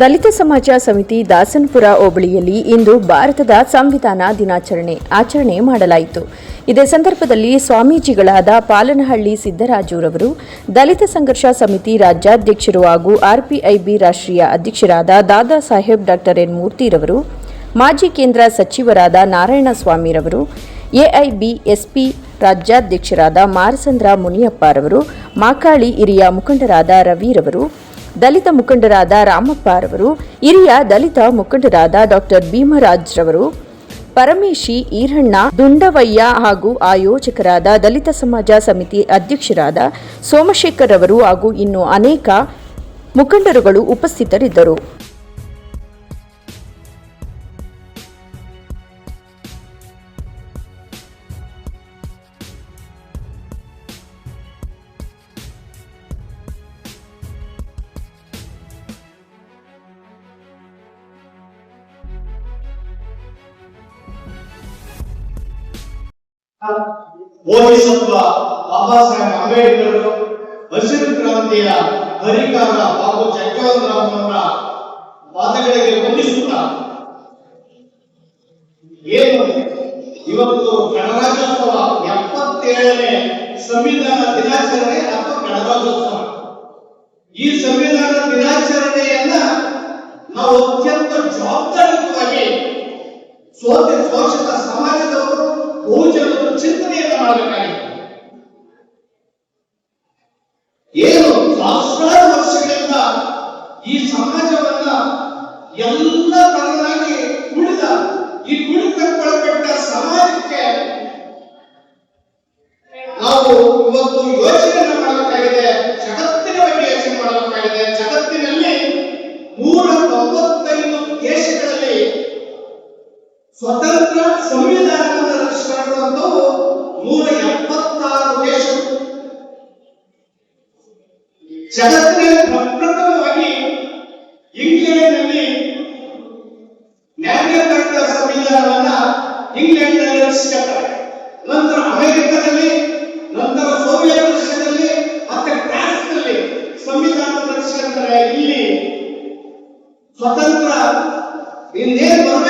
ದಲಿತ ಸಮಾಜ ಸಮಿತಿ ದಾಸನ್ಪುರ ಹೋಬಳಿಯಲ್ಲಿ ಇಂದು ಭಾರತದ ಸಂವಿಧಾನ ದಿನಾಚರಣೆ ಆಚರಣೆ ಮಾಡಲಾಯಿತು. ಇದೇ ಸಂದರ್ಭದಲ್ಲಿ ಸ್ವಾಮೀಜಿಗಳಾದ ಪಾಲನಹಳ್ಳಿ ಸಿದ್ದರಾಜುರವರು, ದಲಿತ ಸಂಘರ್ಷ ಸಮಿತಿ ರಾಜ್ಯಾಧ್ಯಕ್ಷರು ಹಾಗೂ ಆರ್ಪಿಐಬಿ ರಾಷ್ಟ್ರೀಯ ಅಧ್ಯಕ್ಷರಾದ ದಾದಾ ಸಾಹೇಬ್ ಡಾಕ್ಟರ್ ಎನ್ ಮೂರ್ತಿರವರು, ಮಾಜಿ ಕೇಂದ್ರ ಸಚಿವರಾದ ನಾರಾಯಣಸ್ವಾಮಿರವರು ಎಐಬಿಎಸ್ಪಿ ರಾಜ್ಯಾಧ್ಯಕ್ಷರಾದ ಮಾರಸಂದ್ರ ಮುನಿಯಪ್ಪರವರು, ಮಾಕಾಳಿ ಹಿರಿಯ ಮುಖಂಡರಾದ ರವಿರವರು ದಲಿತ ಮುಖಂಡರಾದ ರಾಮಪ್ಪ ರವರು, ಹಿರಿಯ ದಲಿತ ಮುಖಂಡರಾದ ಡಾಕ್ಟರ್ ಭೀಮರಾಜ್ ರವರು ಪರಮೇಶಿ ಈರಣ್ಣ, ದುಂಡವಯ್ಯ ಹಾಗೂ ಆಯೋಜಕರಾದ ದಲಿತ ಸಮಾಜ ಸಮಿತಿ ಅಧ್ಯಕ್ಷರಾದ ಸೋಮಶೇಖರ್ ಅವರು ಹಾಗೂ ಇನ್ನು ಅನೇಕ ಮುಖಂಡರುಗಳು ಉಪಸ್ಥಿತರಿದ್ದರು. ಬೋಧಿಸತ್ವ ಬಾಬಾ ಸಾಹೇಬ್ ಅಂಬೇಡ್ಕರ್ ಹಸಿರು ಕ್ರಾಂತಿಯ ಹರಿಕಾರ ಬಾಬು ಜಗ್ಗವರವರ ಪಾದಗಳಿಗೆ ವಂದಿಸುತ್ತಾ. ಏನು? ಇವತ್ತು ಗಣರಾಜ್ಯೋತ್ಸವ ಎಪ್ಪತ್ತೇಳನೇ ಸಂವಿಧಾನ ದಿನಾಚರಣೆ ಅಥವಾ ಗಣರಾಜ್ಯೋತ್ಸವ? ಈ ಸಂವಿಧಾನ ದಿನಾಚರಣೆಯನ್ನ ನಾವು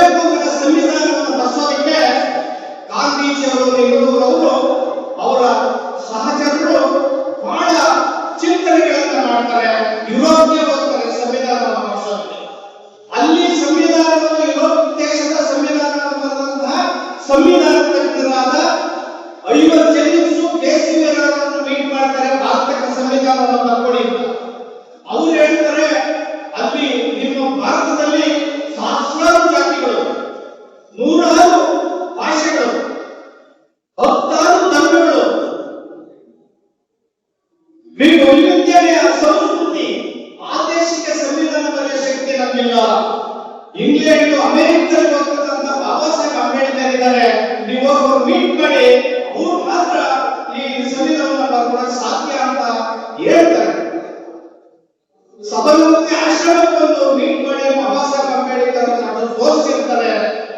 ಅನ್ನೋ ಸಂವಿಧಾನವನ್ನು ಬರೆಸೋದಕ್ಕೆ ಗಾಂಧೀಜಿಯವರು ಅವರ ಸಹಚರರು ಬಹಳ ಚಿಂತನೆಗಳನ್ನು ಮಾಡ್ತಾರೆ. ಯುರೋಪ್ಗೆ ಸಂವಿಧಾನವನ್ನು ಅಲ್ಲಿ ಸಂವಿಧಾನವನ್ನು, ಯುರೋಪ್ ದೇಶದ ಸಂವಿಧಾನವನ್ನು ಸಂವಿಧಾನ ತಜ್ಞರಾದ ಐವತ್ತು ಜನ ಮೀಟ್ ಮಾಡ್ತಾರೆ. ಭಾರತಕ್ಕೆ ಸಂವಿಧಾನವನ್ನು ಬರ್ಕೊಡಿ ಅಂತ ಅವ್ರು ಹೇಳ್ತಾರೆ ಅಲ್ಲಿ ನಿಮ್ಮ ಭಾರತದಲ್ಲಿ ಸಹಸ್ರಾರು ಜಾತಿಗಳು ನೂರಾರು ಭಾಷೆಗಳು ಹತ್ತಾರು ಧರ್ಮಗಳು ನಿಮ್ಮ ವೈವಿಧ್ಯಮಯ ಸಂಸ್ಕೃತಿ ಆ ದೇಶಕ್ಕೆ ಸಂವಿಧಾನ ಬರೆಯುವ ಶಕ್ತಿ ನಮ್ಮಿಲ್ಲ ಇಂಗ್ಲೆಂಡ್ ಅಮೆರಿಕದಲ್ಲಿ ಹೋಗ್ತಕ್ಕಂಥ ಬಾಬಾ ಸಾಹೇಬ್ ಅಂಬೇಡ್ಕರ್ ಇದ್ದಾರೆ ನೀವು ಅವ್ರು ಮೀಟ್ ಮಾಡಿ ಅವ್ರು ಮಾತ್ರ ಈ ಸಂವಿಧಾನವನ್ನು ಬರ್ಕೊಡಕ್ ಸಾಧ್ಯ ಅಂತ ಹೇಳ್ತಾರೆ. ಸಬರಮತಿ ಆಶ್ರಮಕ್ಕೆ ಒಂದು ಮೀಟ್ ಮಾಡಿ ಬಾಬಾ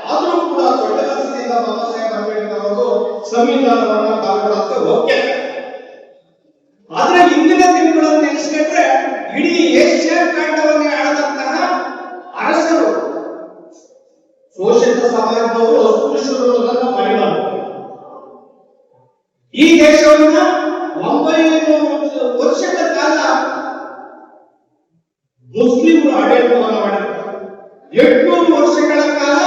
ಆದ್ರೂ ಕೂಡ ದೊಡ್ಡ ಮನಸ್ಸಿನಿಂದ ಬಾಬಾ ಸಾಹೇಬ್ ಅಂಬೇಡ್ಕರ್ ಅವರು ಸಂವಿಧಾನವನ್ನ ಮುಸ್ಲಿಮರು ಆಡಳಿತವನ್ನು ಮಾಡಿದ್ದಾರೆ ಎಂಟುನೂರು ವರ್ಷಗಳ ಕಾಲ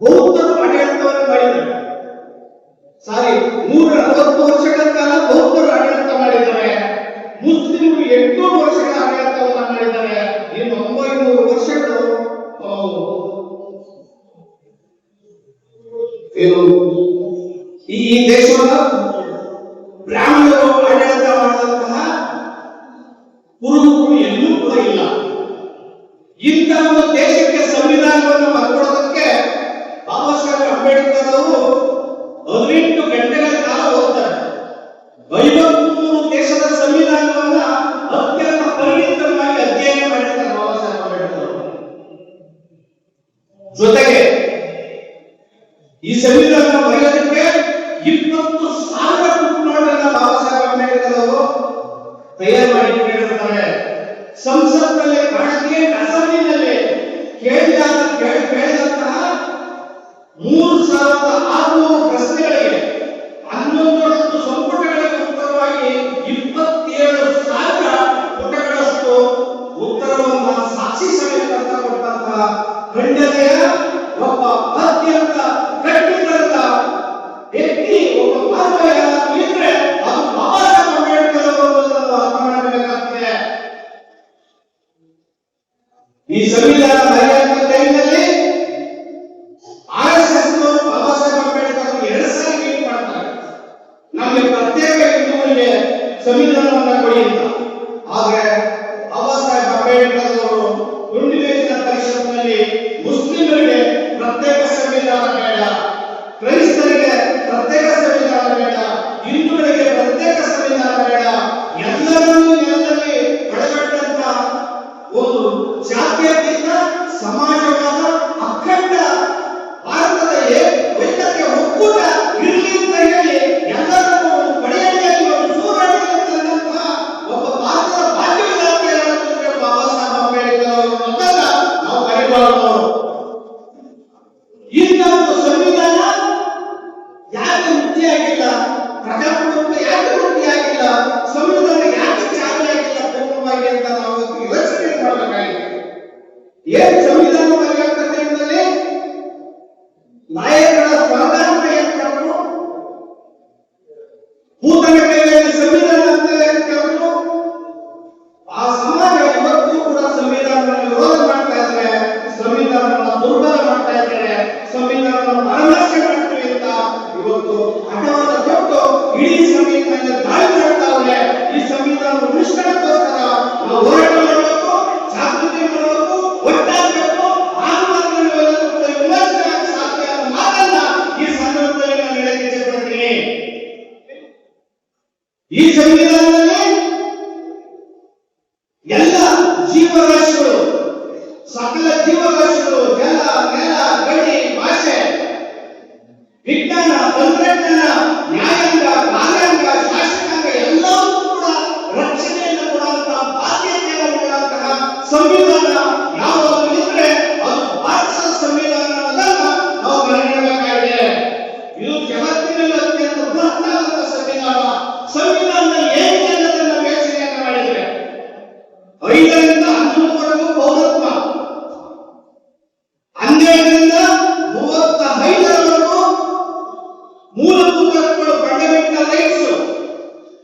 ಬೌದ್ಧರು ಆಡಳಿತವನ್ನು ಮಾಡಿದ್ದಾರೆ ಸಾರಿ ನೂರ ಅರವತ್ತು ವರ್ಷಗಳ ಸಂಸಾರ ಈ ಸಮೀಪ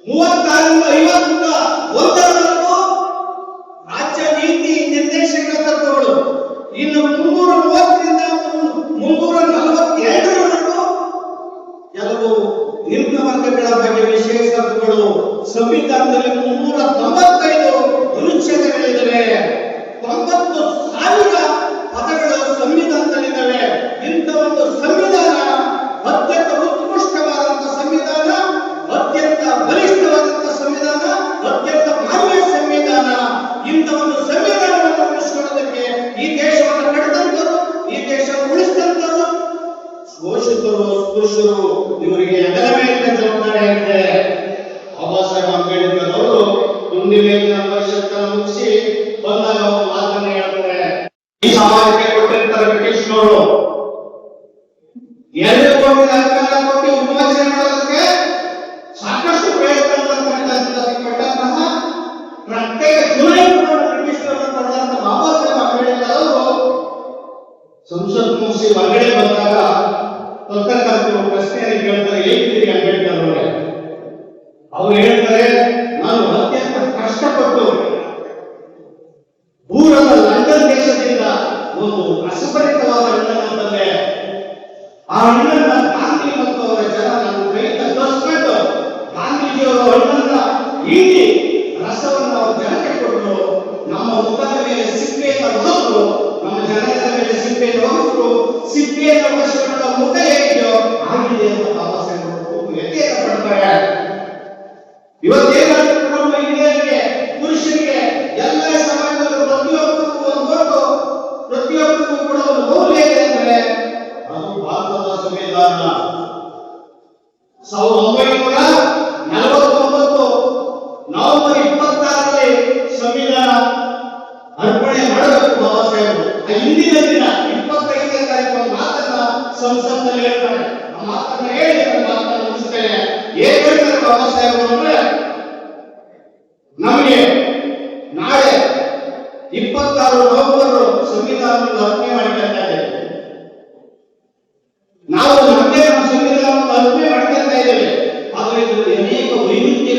ಮೂವತ್ತಾರರಿಂದ ಐವತ್ತರಿಂದ ಒಂದರವರೆಗೂ ರಾಜ್ಯ ನೀತಿ ನಿರ್ದೇಶಕ ತತ್ವಗಳು. ಇನ್ನು ಮುನ್ನೂರ ಮೂವತ್ತರಿಂದ ಮುನ್ನೂರ ನಲವತ್ತೆರಡರವರೆಗೂ ಕೆಲವು ನಿಮ್ನ ವರ್ಗಗಳ ಬಗ್ಗೆ ವಿಶೇಷ ತತ್ವಗಳು. ಸಂವಿಧಾನದಲ್ಲಿ ಬಲಿಷ್ಠವಾದಂತಹ ಸಂವಿಧಾನ, ಅತ್ಯಂತ ಭವ್ಯ ಸಂವಿಧಾನ. ಇಂಥ ಒಂದು ಸಂವಿಧಾನವನ್ನು ಉಳಿಸ್ಕೊಳ್ಳೋದಕ್ಕೆ ಈ ದೇಶವನ್ನು ಕಟ್ಟದಂತರು ಈ ದೇಶ ಉಳಿಸಿದಂತವರು ಶೋಷಿತರು ಪುರುಷರು ಇವರಿಗೆ ಅಗಲವೇ ಜವಾಬ್ದಾರಿ ಆಗಿದೆ ಮುಗಿಸಿ ಹೊರಗಡೆ ಬಂದಾಗ ತಕ್ಕಂಥ ಪ್ರಶ್ನೆಯಲ್ಲಿ ಕೇಳ್ತಾರೆ? ಹೇಗಿದ್ದೀರಿ ಅಂಬೇಡ್ಕರ್ ಅವರೇ? ಅವ್ರು ಹೇಳ್ತಾರೆ, ನಾನು ಅತ್ಯಂತ ಕಷ್ಟಪಟ್ಟು ದೂರದ ಲಂಡನ್ ದೇಶದಿಂದ ಒಂದು ರಸಭರಿತವಾದ ಹಣ್ಣನ್ನು ತಂದೆ ಆ ಹಣ್ಣನ್ನ ಗಾಂಧಿ ಮತ್ತು ಅವರ ಜನ ನಾನು ಕೈಯಿಂದ ತರಿಸ್ಬಿಟ್ಟು ಗಾಂಧೀಜಿಯವರು ಹಣ್ಣನ್ನ ಈಡಿ ರಸವನ್ನು ಅವ್ರ ಜನಕ್ಕೆ ಕೊಟ್ಟರು. ನಮ್ಮ ಮುಖದ ಮೇಲೆ ಸಿಕ್ಕೇ ತಂದು Pedro, si Pedro cuestionó a las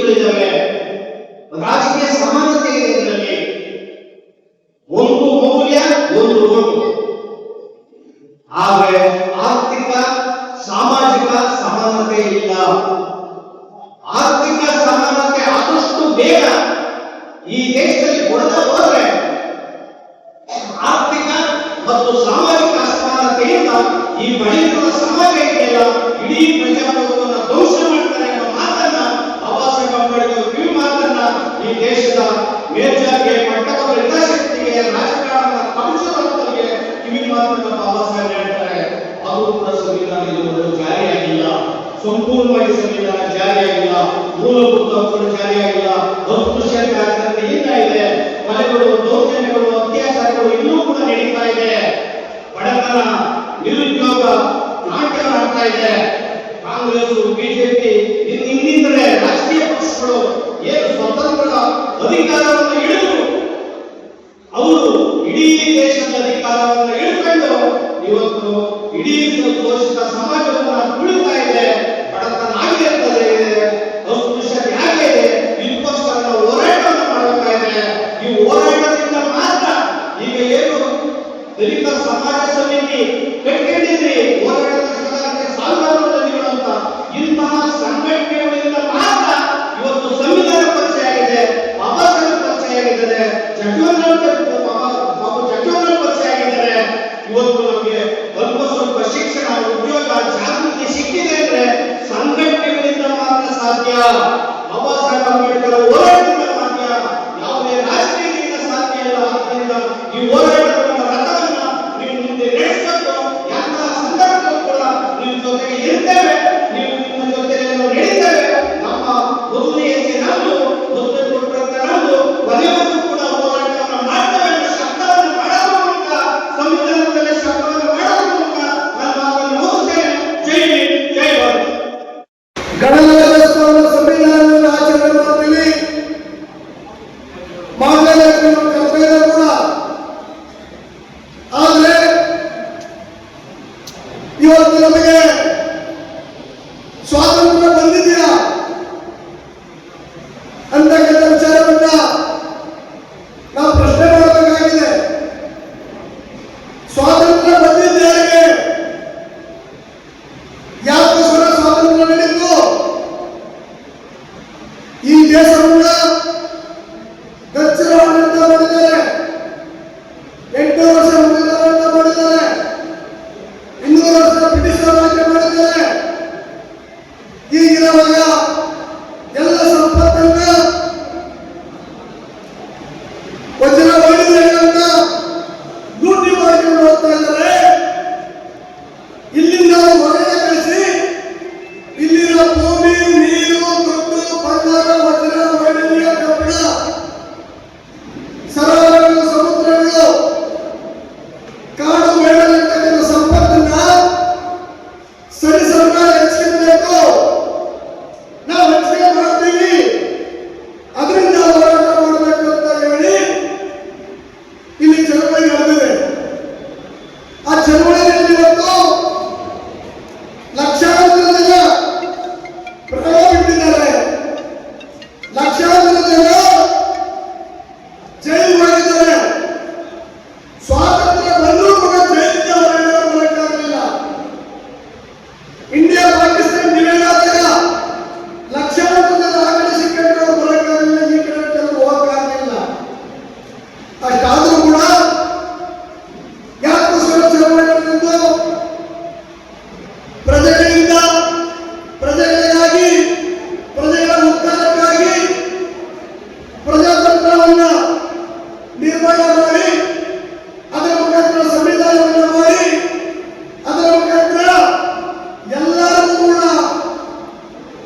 siempre llamé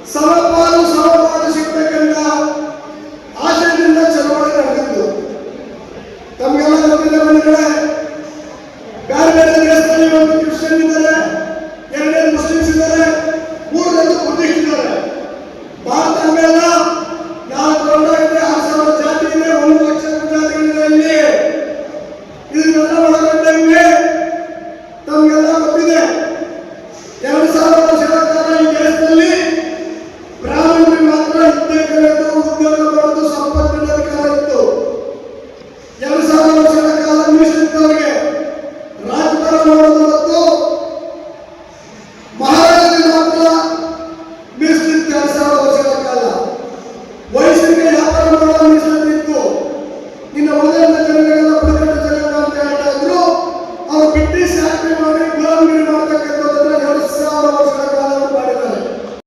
Salah